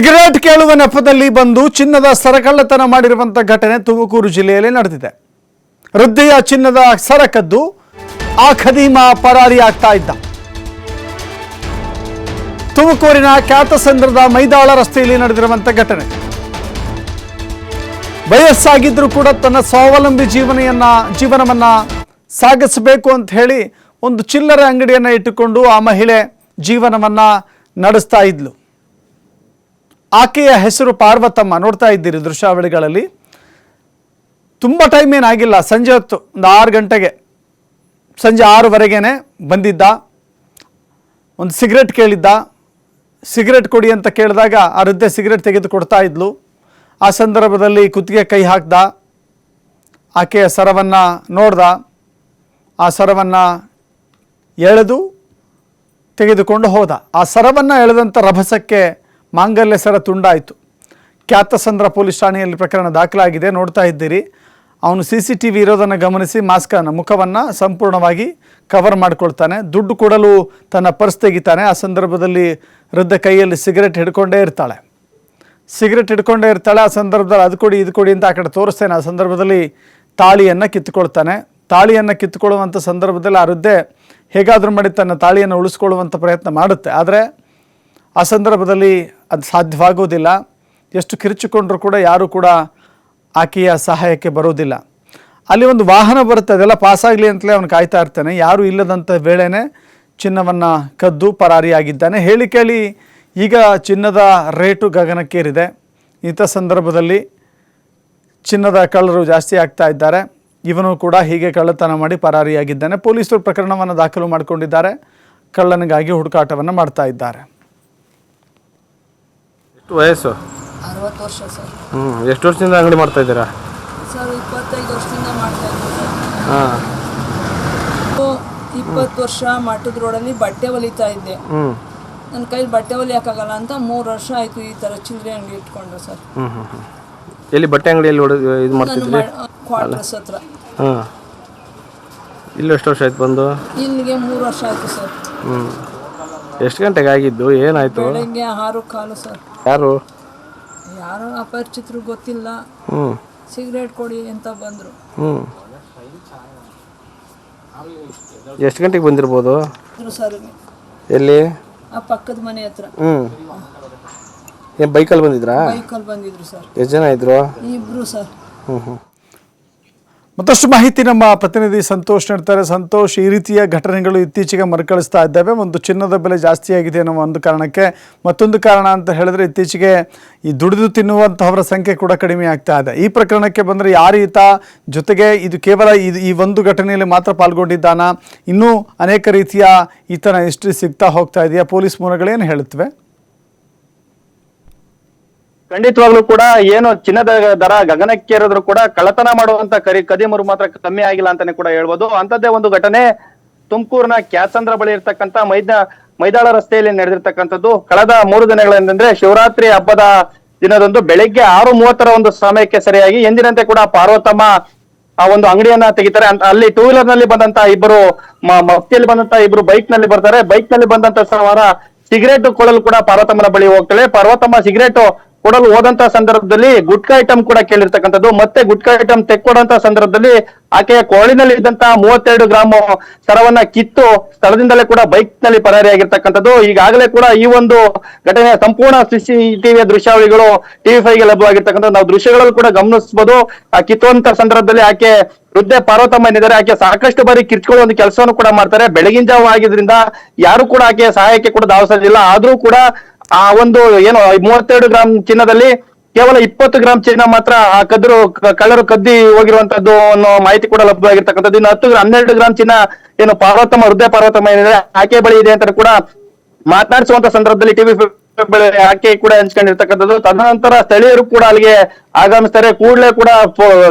Cigarette ಕೇಳುವ ನೆಪದಲ್ಲಿ ಬಂದು ಚಿನ್ನದ ಸರಕಳ್ಳತನ ಮಾಡಿರುವಂತಹ ಘಟನೆ ತುಮಕೂರು ಜಿಲ್ಲೆಯಲ್ಲಿ ನಡೆದಿದೆ. ವೃದ್ಧೆಯ ಚಿನ್ನದ ಸರಕದ್ದು ಆ ಖದೀಮ ಪರಾರಿ ಆಗ್ತಾ ಇದ್ದ. ತುಮಕೂರಿನ ಖ್ಯಾತಸಂದ್ರದ ಮೈದಾಳ ರಸ್ತೆಯಲ್ಲಿ ನಡೆದಿರುವಂತಹ ಘಟನೆ. ವಯಸ್ಸಾಗಿದ್ರೂ ಕೂಡ ತನ್ನ ಸ್ವಾವಲಂಬಿ ಜೀವನೆಯನ್ನ, ಜೀವನವನ್ನ ಸಾಗಿಸಬೇಕು ಅಂತ ಹೇಳಿ ಒಂದು ಚಿಲ್ಲರೆ ಅಂಗಡಿಯನ್ನ ಇಟ್ಟುಕೊಂಡು ಆ ಮಹಿಳೆ ಜೀವನವನ್ನ ನಡೆಸ್ತಾ ಇದ್ಲು. ಆಕೆಯ ಹೆಸರು ಪಾರ್ವತಮ್ಮ ನೋಡ್ತಾ ಇದ್ದೀರಿ ದೃಶ್ಯಾವಳಿಗಳಲ್ಲಿ. ತುಂಬ ಟೈಮ್ ಏನಾಗಿಲ್ಲ. ಸಂಜೆ ಹೊತ್ತು ಒಂದು ಆರು ಗಂಟೆಗೆ, ಸಂಜೆ ಆರೂವರೆಗೇ ಬಂದಿದ್ದ. ಒಂದು ಸಿಗರೆಟ್ ಕೇಳಿದ್ದ. ಸಿಗರೆಟ್ ಕೊಡಿ ಅಂತ ಕೇಳಿದಾಗ ಆ ವೃದ್ಧೆ ಸಿಗರೆಟ್ ತೆಗೆದು ಕೊಡ್ತಾ ಇದ್ಲು. ಆ ಸಂದರ್ಭದಲ್ಲಿ ಕುತ್ತಿಗೆ ಕೈ ಹಾಕ್ದ. ಆಕೆಯ ಸರವನ್ನು ನೋಡ್ದ. ಆ ಸರವನ್ನು ಎಳೆದು ತೆಗೆದುಕೊಂಡು ಹೋದ. ಆ ಸರವನ್ನು ಎಳೆದಂಥ ರಭಸಕ್ಕೆ ಮಾಂಗಲ್ಯ ಸರ ತುಂಡಾಯಿತು. ಖ್ಯಾತಸಂದ್ರ ಪೊಲೀಸ್ ಠಾಣೆಯಲ್ಲಿ ಪ್ರಕರಣ ದಾಖಲಾಗಿದೆ. ನೋಡ್ತಾ ಇದ್ದೀರಿ. ಅವನು ಸಿ ಸಿ ಟಿ ವಿ ಇರೋದನ್ನು ಗಮನಿಸಿ ಮಾಸ್ಕನ್ನು ಮುಖವನ್ನು ಸಂಪೂರ್ಣವಾಗಿ ಕವರ್ ಮಾಡಿಕೊಳ್ತಾನೆ. ದುಡ್ಡು ಕೊಡಲು ತನ್ನ ಪರ್ಸ್ ತೆಗಿತಾನೆ. ಆ ಸಂದರ್ಭದಲ್ಲಿ ವೃದ್ಧ ಕೈಯಲ್ಲಿ ಸಿಗರೆಟ್ ಹಿಡ್ಕೊಂಡೇ ಇರ್ತಾಳೆ. ಸಿಗರೆಟ್ ಹಿಡ್ಕೊಂಡೇ ಇರ್ತಾಳೆ. ಆ ಸಂದರ್ಭದಲ್ಲಿ ಅದು ಕೊಡಿ, ಇದು ಕೊಡಿ ಅಂತ ಆ ಕಡೆ ತೋರಿಸ್ತೇನೆ. ಆ ಸಂದರ್ಭದಲ್ಲಿ ತಾಳಿಯನ್ನು ಕಿತ್ತುಕೊಳ್ತಾನೆ. ತಾಳಿಯನ್ನು ಕಿತ್ತುಕೊಳ್ಳುವಂಥ ಸಂದರ್ಭದಲ್ಲಿ ಆ ವೃದ್ಧೆ ಹೇಗಾದರೂ ಮಾಡಿ ತನ್ನ ತಾಳಿಯನ್ನು ಉಳಿಸ್ಕೊಳ್ಳುವಂಥ ಪ್ರಯತ್ನ ಮಾಡುತ್ತೆ. ಆದರೆ ಆ ಸಂದರ್ಭದಲ್ಲಿ ಅದು ಸಾಧ್ಯವಾಗೋದಿಲ್ಲ. ಎಷ್ಟು ಕಿರುಚಿಕೊಂಡ್ರೂ ಕೂಡ ಯಾರೂ ಕೂಡ ಆಕೆಯ ಸಹಾಯಕ್ಕೆ ಬರೋದಿಲ್ಲ. ಅಲ್ಲಿ ಒಂದು ವಾಹನ ಬರುತ್ತೆ, ಅದೆಲ್ಲ ಪಾಸಾಗಲಿ ಅಂತಲೇ ಅವನು ಕಾಯ್ತಾ ಇರ್ತಾನೆ. ಯಾರೂ ಇಲ್ಲದಂಥ ವೇಳೆನೇ ಚಿನ್ನವನ್ನು ಕದ್ದು ಪರಾರಿಯಾಗಿದ್ದಾನೆ. ಹೇಳಿ ಕೇಳಿ ಈಗ ಚಿನ್ನದ ರೇಟು ಗಗನಕ್ಕೇರಿದೆ. ಇಂಥ ಸಂದರ್ಭದಲ್ಲಿ ಚಿನ್ನದ ಕಳ್ಳರು ಜಾಸ್ತಿ ಆಗ್ತಾ ಇದ್ದಾರೆ. ಇವನು ಕೂಡ ಹೀಗೆ ಕಳ್ಳತನ ಮಾಡಿ ಪರಾರಿಯಾಗಿದ್ದಾನೆ. ಪೊಲೀಸರು ಪ್ರಕರಣವನ್ನು ದಾಖಲು ಮಾಡಿಕೊಂಡಿದ್ದಾರೆ. ಕಳ್ಳನಿಗಾಗಿ ಹುಡುಕಾಟವನ್ನು ಮಾಡ್ತಾ ಇದ್ದಾರೆ. ವಯಸ್ಸು? ಅರವತ್ತು ವರ್ಷ ಸರ್. ಹ್ಞೂ ಎಷ್ಟು ವರ್ಷದಿಂದ ಅಂಗಡಿ ಮಾಡ್ತಾ ಇದ್ದೀರಾ? ಸರ್ ಇಪ್ಪತ್ತೈದು ವರ್ಷದಿಂದ ಮಾಡ್ತಾ ಇದ್ದೀನಿ ಹಾಂ. ಇಪ್ಪತ್ತು ವರ್ಷ ಮಠದ ರೋಡಲ್ಲಿ ಬಟ್ಟೆ ಹೊಲಿತಾ ಇದ್ದೆ. ಹ್ಞೂ ನನ್ನ ಕೈಲಿ ಬಟ್ಟೆ ಹೊಲಿಯೋಕ್ಕಾಗಲ್ಲ ಅಂತ ಮೂರು ವರ್ಷ ಆಯಿತು ಈ ಥರ ಚಿಲ್ಲರೆ ಅಂಗಡಿ ಇಟ್ಕೊಂಡ್ರು ಸರ್. ಹ್ಞೂ ಹ್ಞೂ ಹ್ಞೂ ಎಲ್ಲಿ ಬಟ್ಟೆ ಅಂಗಡಿಯಲ್ಲಿ ಹೊಡೆದು ಇದು ಮಾಡ್ತಿದ್ರಿ? ಕ್ವಾರ್ಟರ್ಸ್ ಹತ್ರ. ಹಾಂ. ಇಲ್ಲಿ ಎಷ್ಟು ವರ್ಷ ಆಯ್ತು ಬಂದು? ಇಲ್ಲಿಗೆ ಮೂರು ವರ್ಷ ಆಯಿತು ಸರ್. ಹ್ಞೂ ಎಷ್ಟು ಗಂಟೆಗೆ ಆಗಿದ್ದು? ಏನಾಯ್ತು? ಬೆಳಗ್ಗೆ ಆರು ಕಾಲು ಸರ್. ಯಾರು? ಯಾರೋ ಅಪರಿಚಿತರು ಗೊತ್ತಿಲ್ಲ. ಹ್ಞೂ ಸಿಗರೇಟ್ ಕೊಡಿ ಅಂತ ಬಂದರು. ಹ್ಞೂ ಎಷ್ಟು ಗಂಟೆಗೆ ಬಂದಿರ್ಬೋದು? ಸರ್ ಎಲ್ಲಿ? ಆ ಪಕ್ಕದ ಮನೆ ಹತ್ರ. ಹ್ಞೂ ಏನು ಬೈಕಲ್ಲಿ ಬಂದಿದ್ರಾ? ಬೈಕಲ್ಲಿ ಬಂದಿದ್ರು ಸರ್. ಎಷ್ಟು ಜನ ಇದ್ರು? ಇಬ್ರು ಸರ್. ಹ್ಞೂ ಹ್ಞೂ ಮತ್ತಷ್ಟು ಮಾಹಿತಿ ನಮ್ಮ ಪ್ರತಿನಿಧಿ ಸಂತೋಷ್ ನೀಡ್ತಾರೆ. ಸಂತೋಷ್, ಈ ರೀತಿಯ ಘಟನೆಗಳು ಇತ್ತೀಚೆಗೆ ಮರುಕಳಿಸ್ತಾ ಇದ್ದಾವೆ. ಒಂದು ಚಿನ್ನದ ಬೆಲೆ ಜಾಸ್ತಿ ಆಗಿದೆ ಅನ್ನೋ ಒಂದು ಕಾರಣಕ್ಕೆ ಮತ್ತೊಂದು ಕಾರಣ ಅಂತ ಹೇಳಿದ್ರೆ ಇತ್ತೀಚೆಗೆ ಈ ದುಡಿದು ತಿನ್ನುವಂತಹವರ ಸಂಖ್ಯೆ ಕೂಡ ಕಡಿಮೆ ಆಗ್ತಾ ಇದೆ. ಈ ಪ್ರಕರಣಕ್ಕೆ ಬಂದರೆ ಯಾರು ಈತ? ಜೊತೆಗೆ ಇದು ಕೇವಲ ಇದು ಈ ಒಂದು ಘಟನೆಯಲ್ಲಿ ಮಾತ್ರ ಪಾಲ್ಗೊಂಡಿದ್ದಾನ? ಇನ್ನೂ ಅನೇಕ ರೀತಿಯ ಈತನ ಹಿಸ್ಟ್ರಿ ಸಿಗ್ತಾ ಹೋಗ್ತಾ ಇದೆಯಾ? ಪೊಲೀಸ್ ಮೂಲಗಳೇನು ಹೇಳುತ್ತವೆ? ಖಂಡಿತವಾಗ್ಲೂ ಕೂಡ ಏನು ಚಿನ್ನದ ದರ ಗಗನಕ್ಕೇರಿದ್ರು ಕೂಡ ಕಳ್ಳತನ ಮಾಡುವಂತ ಕರಿ ಕದಿಮರು ಮಾತ್ರ ಕಮ್ಮಿ ಆಗಿಲ್ಲ ಅಂತಾನೆ ಕೂಡ ಹೇಳ್ಬೋದು. ಅಂತದ್ದೇ ಒಂದು ಘಟನೆ ತುಮಕೂರಿನ ಕ್ಯಾಸಂದ್ರ ಬಳಿ ಇರ್ತಕ್ಕಂತ ಮೈದಾ, ಮೈದಾಳ ರಸ್ತೆಯಲ್ಲಿ ನಡೆದಿರ್ತಕ್ಕಂಥದ್ದು. ಕಳೆದ ಮೂರು ದಿನಗಳೇನೆಂದ್ರೆ ಶಿವರಾತ್ರಿ ಹಬ್ಬದ ದಿನದಂದು ಬೆಳಿಗ್ಗೆ ಆರು ಮೂವತ್ತರ ಒಂದು ಸಮಯಕ್ಕೆ ಸರಿಯಾಗಿ ಎಂದಿನಂತೆ ಕೂಡ ಪಾರ್ವತಮ್ಮ ಆ ಒಂದು ಅಂಗಡಿಯನ್ನ ತೆಗಿತಾರೆ. ಅಲ್ಲಿ ಟೂ ವೀಲರ್ನಲ್ಲಿ ಬಂದಂತ ಇಬ್ಬರು ಮಫ್ತಿಯಲ್ಲಿ ಬಂದಂತ ಇಬ್ರು ಬೈಕ್ನಲ್ಲಿ ಬರ್ತಾರೆ. ಬೈಕ್ನಲ್ಲಿ ಬಂದಂತ ಸವಾರ ಸಿಗರೇಟ್ ಕೊಳ್ಳಲು ಕೂಡ ಪಾರ್ವತಮ್ಮನ ಬಳಿ ಹೋಗ್ತಾಳೆ ಪಾರ್ವತಮ್ಮ ಸಿಗರೇಟ್ ಕೊಡಲು ಹೋದಂತ ಸಂದರ್ಭದಲ್ಲಿ ಗುಟ್ಕಾ ಐಟಮ್ ಕೂಡ ಕೇಳಿರ್ತಕ್ಕಂಥದ್ದು. ಮತ್ತೆ ಗುಟ್ಕಾ ಐಟಮ್ ತೆಕ್ಕೊಡಂತ ಸಂದರ್ಭದಲ್ಲಿ ಆಕೆಯ ಕೋಳಿನಲ್ಲಿ ಇದ್ದಂತಹ ಮೂವತ್ತೆರಡು ಗ್ರಾಮ್ ಸರವನ್ನ ಕಿತ್ತು ಸ್ಥಳದಿಂದಲೇ ಕೂಡ ಬೈಕ್ನಲ್ಲಿ ಪರಾರಿಯಾಗಿರ್ತಕ್ಕಂಥದ್ದು. ಈಗಾಗಲೇ ಕೂಡ ಈ ಒಂದು ಘಟನೆ ಸಂಪೂರ್ಣ ಸಿಸಿಟಿವಿಯ ದೃಶ್ಯಾವಳಿಗಳು ಟಿವಿ ಫೈವ್ಗೆ ಲಭ್ಯವಾಗಿರ್ತಕ್ಕಂಥ ನಾವು ದೃಶ್ಯಗಳಲ್ಲಿ ಕೂಡ ಗಮನಿಸಬಹುದು. ಆ ಕಿತ್ತುವಂತ ಸಂದರ್ಭದಲ್ಲಿ ಆಕೆ ವೃದ್ಧೆ ಪಾರ್ವತಮ್ಮ ಏನಿದ್ದಾರೆ, ಆಕೆ ಸಾಕಷ್ಟು ಬಾರಿ ಕಿರ್ಚ್ಕೊಳ್ಳೋ ಒಂದು ಕೆಲಸವನ್ನು ಕೂಡ ಮಾಡ್ತಾರೆ. ಬೆಳಗಿನ ಜಾವ ಆಗಿದ್ರಿಂದ ಯಾರು ಕೂಡ ಆಕೆಯ ಸಹಾಯಕ್ಕೆ ಕೂಡ ಧಾವಿಸಲಿಲ್ಲ. ಆದ್ರೂ ಕೂಡ ಆ ಒಂದು ಏನು ಮೂವತ್ತೆರಡು ಗ್ರಾಮ್ ಚಿನ್ನದಲ್ಲಿ ಕೇವಲ ಇಪ್ಪತ್ತು ಗ್ರಾಮ್ ಚಿನ್ನ ಮಾತ್ರ ಆ ಕದ್ರು ಕಳ್ಳರು ಕದ್ದಿ ಹೋಗಿರುವಂತದ್ದು ಅನ್ನೋ ಮಾಹಿತಿ ಕೂಡ ಲಭ್ಯವಾಗಿರ್ತಕ್ಕಂಥದ್ದು. ಇನ್ನು ಹತ್ತು ಹನ್ನೆರಡು ಗ್ರಾಮ್ ಚಿನ್ನ ಏನು ಪಾರ್ವತಮ್ಮ ಹೃದಯ ಪಾರ್ವತಮ್ಮ ಏನಿದೆ ಆಕೆ ಬಳಿ ಇದೆ ಅಂತ ಕೂಡ ಮಾತನಾಡಿಸುವಂತ ಸಂದರ್ಭದಲ್ಲಿ ಟಿವಿ ಆಕೆ ಕೂಡ ಹಂಚ್ಕೊಂಡಿರ್ತಕ್ಕಂಥದ್ದು. ತದನಂತರ ಸ್ಥಳೀಯರು ಕೂಡ ಅಲ್ಲಿಗೆ ಆಗಮಿಸ್ತಾರೆ. ಕೂಡಲೇ ಕೂಡ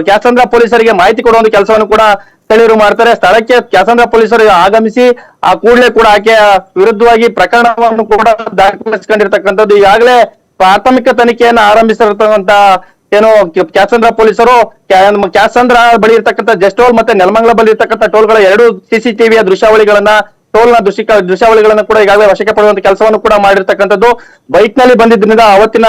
ಕ್ಯಾಸಂದ್ರ ಪೊಲೀಸರಿಗೆ ಮಾಹಿತಿ ಕೊಡುವ ಒಂದು ಕೆಲಸವನ್ನು ಕೂಡ ಸ್ಥಳೀಯರು ಮಾಡ್ತಾರೆ. ಸ್ಥಳಕ್ಕೆ ಕ್ಯಾಸಂದ್ರ ಪೊಲೀಸರು ಆಗಮಿಸಿ ಆ ಕೂಡಲೇ ಕೂಡ ಆಕೆಯ ವಿರುದ್ಧವಾಗಿ ಪ್ರಕರಣವನ್ನು ಕೂಡ ದಾಖಲಿಸಿಕೊಂಡಿರ್ತಕ್ಕಂಥದ್ದು. ಈಗಾಗಲೇ ಪ್ರಾಥಮಿಕ ತನಿಖೆಯನ್ನು ಆರಂಭಿಸಿರ್ತಕ್ಕಂತ ಏನು ಕ್ಯಾಸಂದ್ರ ಪೊಲೀಸರು, ಕ್ಯಾ- ಕ್ಯಾಸಂದ್ರ ಬಳಿ ಇರ್ತಕ್ಕಂಥ ಜಸ್ಟ್ ಟೋಲ್ ಮತ್ತೆ ನೆಲಮಂಗಲ ಬಳಿ ಇರ್ತಕ್ಕಂಥ ಟೋಲ್ಗಳ ಎರಡು ಸಿಸಿಟಿವಿಯ ದೃಶ್ಯಾವಳಿಗಳನ್ನ ಟೋಲ್ನ ದೃಶ್ಯ ದೃಶ್ಯಾವಳಿಗಳನ್ನು ಕೂಡ ಈಗಾಗಲೇ ವಶಕ್ಕೆ ಪಡೆಯುವಂತ ಕೆಲಸವನ್ನು ಕೂಡ ಮಾಡಿರ್ತಕ್ಕಂಥದ್ದು. ಬೈಕ್ನಲ್ಲಿ ಬಂದಿದ್ದರಿಂದ ಅವತ್ತಿನ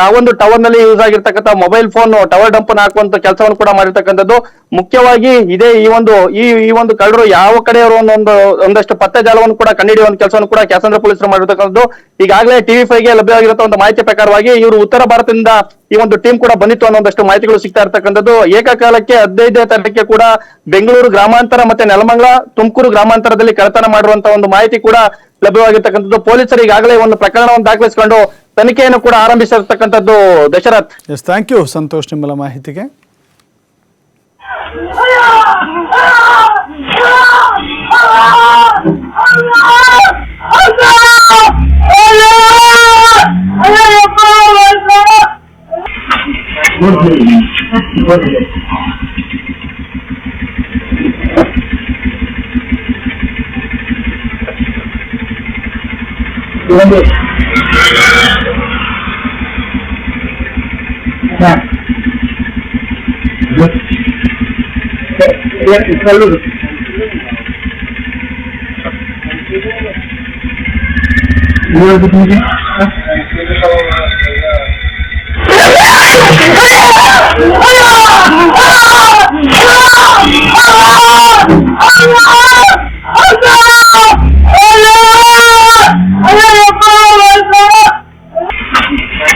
ಆ ಒಂದು ಟವರ್ನಲ್ಲಿ ಯೂಸ್ ಆಗಿರ್ತಕ್ಕಂಥ ಮೊಬೈಲ್ ಫೋನ್ ಟವರ್ ಡಂಪ್ ಹಾಕುವಂತ ಕೆಲಸವನ್ನು ಕೂಡ ಮಾಡಿರ್ತಕ್ಕಂಥದ್ದು. ಮುಖ್ಯವಾಗಿ ಇದೇ ಈ ಒಂದು, ಈ ಈ ಒಂದು ಕಳ್ಳರು ಯಾವ ಕಡೆಯವರು ಒಂದೊಂದು ಒಂದಷ್ಟು ಪತ್ತೆ ಜಾಲವನ್ನು ಕೂಡ ಕಂಡುಹಿಡಿಯುವಂತ ಕೆಲಸವನ್ನು ಕೂಡ ಕ್ಯಾಸಂದ್ರ ಪೊಲೀಸರು ಮಾಡಿರ್ತಕ್ಕಂಥದ್ದು. ಈಗಾಗಲೇ ಟಿವಿ ಫೈವ್ಗೆ ಲಭ್ಯವಾಗಿರುವಂತಹ ಒಂದು ಮಾಹಿತಿ ಪ್ರಕಾರವಾಗಿ ಇವರು ಉತ್ತರ ಭಾರತದಿಂದ ಈ ಒಂದು ಟೀಮ್ ಕೂಡ ಬಂದಿತ್ತು ಅನ್ನೋ ಒಂದಷ್ಟು ಮಾಹಿತಿಗಳು ಸಿಗ್ತಾ ಇರ್ತಕ್ಕಂಥದ್ದು. ಏಕಕಾಲಕ್ಕೆ ಹದಿನೈದನೇ ತಾರೀಕಿಗೆ ಕೂಡ ಬೆಂಗಳೂರು ಗ್ರಾಮಾಂತರ ಮತ್ತೆ ನೆಲಮಂಗಲ, ತುಮಕೂರು ಗ್ರಾಮಾಂತರದಲ್ಲಿ ಕಳತನ ಮಾಡಿರುವಂತ ಒಂದು ಮಾಹಿತಿ ಕೂಡ ಲಭ್ಯವಾಗಿರ್ತಕ್ಕಂಥದ್ದು. ಪೊಲೀಸರು ಈಗಾಗಲೇ ಒಂದು ಪ್ರಕರಣವನ್ನು ದಾಖಲಿಸಿಕೊಂಡು ತನಿಖೆಯನ್ನು ಕೂಡ ಆರಂಭಿಸಿರ್ತಕ್ಕಂಥದ್ದು Dasharath S thank you Santosh ನಿಮ್ಮಲ ಮಾಹಿತಿಗೆ Thank you. 啊！不，别别别！在路上。在路上。你那边听？